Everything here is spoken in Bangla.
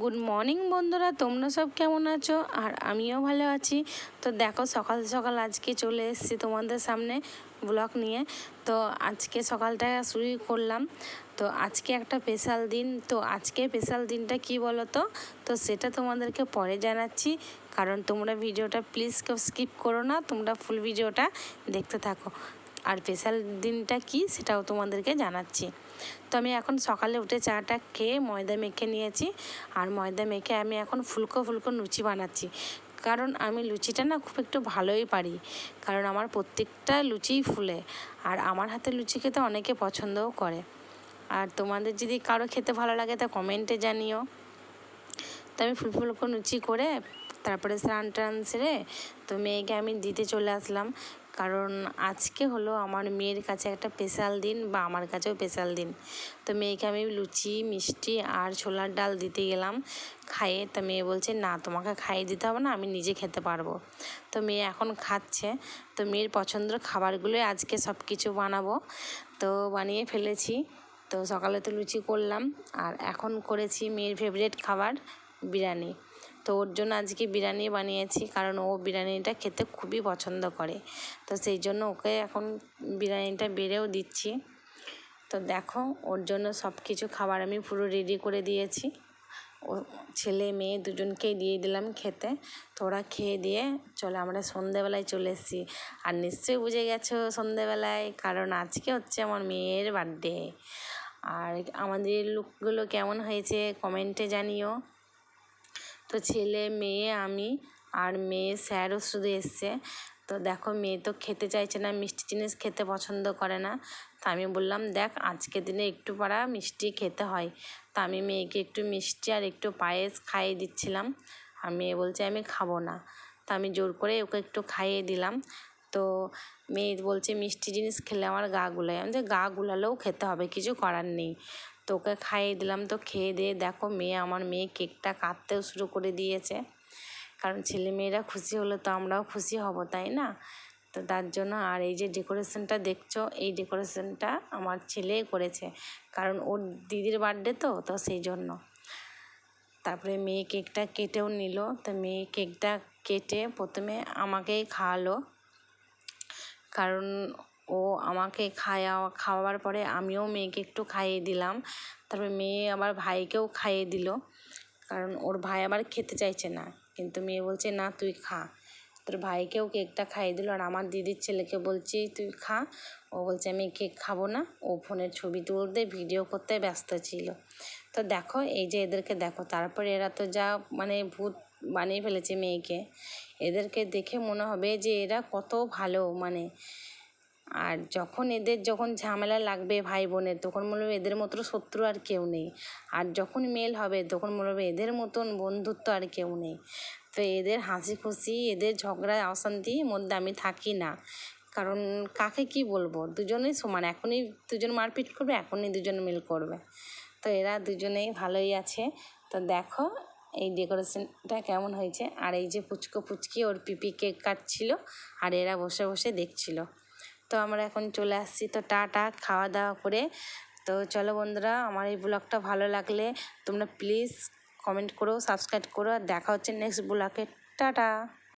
গুড মর্নিং বন্ধুরা, তোমরা সব কেমন আছো? আর আমিও ভালো আছি। তো দেখো, সকাল সকাল আজকে চলে এসেছি তোমাদের সামনে ব্লগ নিয়ে। তো আজকে সকালটা শুরু করলাম। তো আজকে একটা স্পেশাল দিন। তো আজকে স্পেশাল দিনটা কি বলো তো তো সেটা তোমাদেরকে পরে জানাচ্ছি। কারণ তোমরা ভিডিওটা প্লিজ কেউ স্কিপ করো না, তোমরা ফুল ভিডিওটা দেখতে থাকো। আর স্পেশাল দিনটা কি সেটাও তোমাদেরকে জানাচ্ছি। তো আমি এখন সকালে উঠে চাটা খেয়ে ময়দা মেখে নিয়েছি আর ময়দা মেখে আমি এখন ফুলকো ফুলকো লুচি বানাচ্ছি। কারণ আমি লুচিটা না খুব একটু ভালোই পারি। কারণ আমার প্রত্যেকটা লুচিই ফুলে আর আমার হাতে লুচি খেতে অনেকে পছন্দও করে। আর তোমাদের যদি কারও খেতে ভালো লাগে তা কমেন্টে জানিও। তো আমি ফুল ফুলকো লুচি করে তারপরে স্নান টান সেরে তো মেয়েকে আমি দিতে চলে আসলাম। কারণ আজকে হলো আমার মেয়ের কাছে একটা স্পেশাল দিন বা আমার কাছেও স্পেশাল দিন। তো মেয়েকে আমি লুচি, মিষ্টি আর ছোলার ডাল দিতে গেলাম। খাইয়ে তো মেয়ে বলছে, না, তোমাকে খাইয়ে দিতে হবে না, আমি নিজে খেতে পারব। তো মেয়ে এখন খাচ্ছে। তো মেয়ের পছন্দের খাবারগুলোই আজকে সব কিছু বানাবো। তো বানিয়ে ফেলেছি। তো সকালে তো লুচি করলাম। আর এখন করেছি মেয়ের ফেভারিট খাবার, বিরিয়ানি। তো ওর জন্য আজকে বিরিয়ানি বানিয়েছি, কারণ ও বিরিয়ানিটা খেতে খুবই পছন্দ করে। তো সেই জন্য ওকে এখন বিরিয়ানিটা বেড়েও দিচ্ছি। তো দেখো, ওর জন্য সব কিছু খাবার আমি পুরো রেডি করে দিয়েছি। ও ছেলে, মেয়ে দুজনকেই দিয়ে দিলাম খেতে। তো ওরা খেয়ে দিয়ে চলে, আমরা সন্ধেবেলায় চলে এসেছি। আর নিশ্চয়ই বুঝে গেছো সন্ধেবেলায়, কারণ আজকে হচ্ছে আমার মেয়ের বার্থডে আর আমাদের লুকগুলো কেমন হয়েছে কমেন্টে জানিও। তো ছেলে, মেয়ে, আমি আর মেয়ে স্যারও শুধু এসছে। তো দেখো, মেয়ে তো খেতে চাইছে না, মিষ্টি জিনিস খেতে পছন্দ করে না। তা আমি বললাম, দেখ আজকে দিনে একটু পারা মিষ্টি খেতে হয়। তা আমি মেয়েকে একটু মিষ্টি আর একটু পায়েস খাইয়ে দিচ্ছিলাম। আর মেয়ে বলছে, আমি খাব না। তা আমি জোর করে ওকে একটু খাইয়ে দিলাম। তো মেয়ে বলছে, মিষ্টি জিনিস খেলে আমার গা গুলায়। আমি যে গা গুলালেও খেতে হবে, কিছু করার নেই। তো ওকে খাইয়ে দিলাম, তো খেয়ে দিয়ে দেখো মেয়ে, আমার মেয়ে কেকটা কাটতেও শুরু করে দিয়েছে। কারণ ছেলে মেয়েরা খুশি হলে তো আমরাও খুশি হব, তাই না? তো তার জন্য আর এই যে ডেকোরেশনটা দেখছ, এই ডেকোরেশনটা আমার ছেলেই করেছে। কারণ ওর দিদির বার্থডে তো তো সেই জন্য। তারপরে মেয়ে কেকটা কেটেও নিল, তো মেয়ে কেকটা কেটে প্রথমে আমাকেই খাওয়ালো। কারণ ও আমাকে খাওয়া খাওয়াবার পরে আমিও মেয়েকে একটু খাইয়ে দিলাম। তারপরে মেয়ে আবার ভাইকেও খাইয়ে দিল। কারণ ওর ভাই আবার খেতে চাইছে না। কিন্তু মেয়ে বলছে, না, তুই খা। তোর ভাইকেও কেকটা খাইয়ে দিল আর আমার দিদির ছেলেকে বলছি, তুই খা। ও বলছে, আমি কেক খাব না। ও ফোনের ছবি তুলতে, ভিডিও করতে ব্যস্ত ছিল। তো দেখো, এই যে এদেরকে দেখো, তারপরে এরা তো যা মানে ভূত বানিয়ে ফেলেছে মেয়েকে। এদেরকে দেখে মনে হবে যে এরা কত ভালো মানে আর যখন এদের যখন ঝামেলা লাগবে ভাই বোনের, তখন মনে হবে এদের মতো শত্রু আর কেউ নেই। আর যখন মেল হবে, তখন মনে হবে এদের মতন বন্ধুত্ব আর কেউ নেই। তো এদের হাসি খুশি, এদের ঝগড়া অশান্তির মধ্যে আমি থাকি না। কারণ কাকে কি বলব? দুজনেই সমান। এখনই দুজন মারপিট করবে, এখনই দুজন মিল করবে। তো এরা দুজনেই ভালোই আছে। তো দেখো এই ডেকোরেশনটা কেমন হয়েছে। আর এই যে পুচকো পুচকি ওর পিপি কেক কাটছিল, আর এরা বসে বসে দেখছিল। তো আমরা এখন চলে আসছি। তো টাটা খাওয়া দাওয়া করে। তো চলো বন্ধুরা, আমার এই ব্লগটা ভালো লাগলে তোমরা প্লিজ কমেন্ট করো সাবস্ক্রাইব করো, আর দেখা হচ্ছে নেক্সট ব্লগে। টাটা!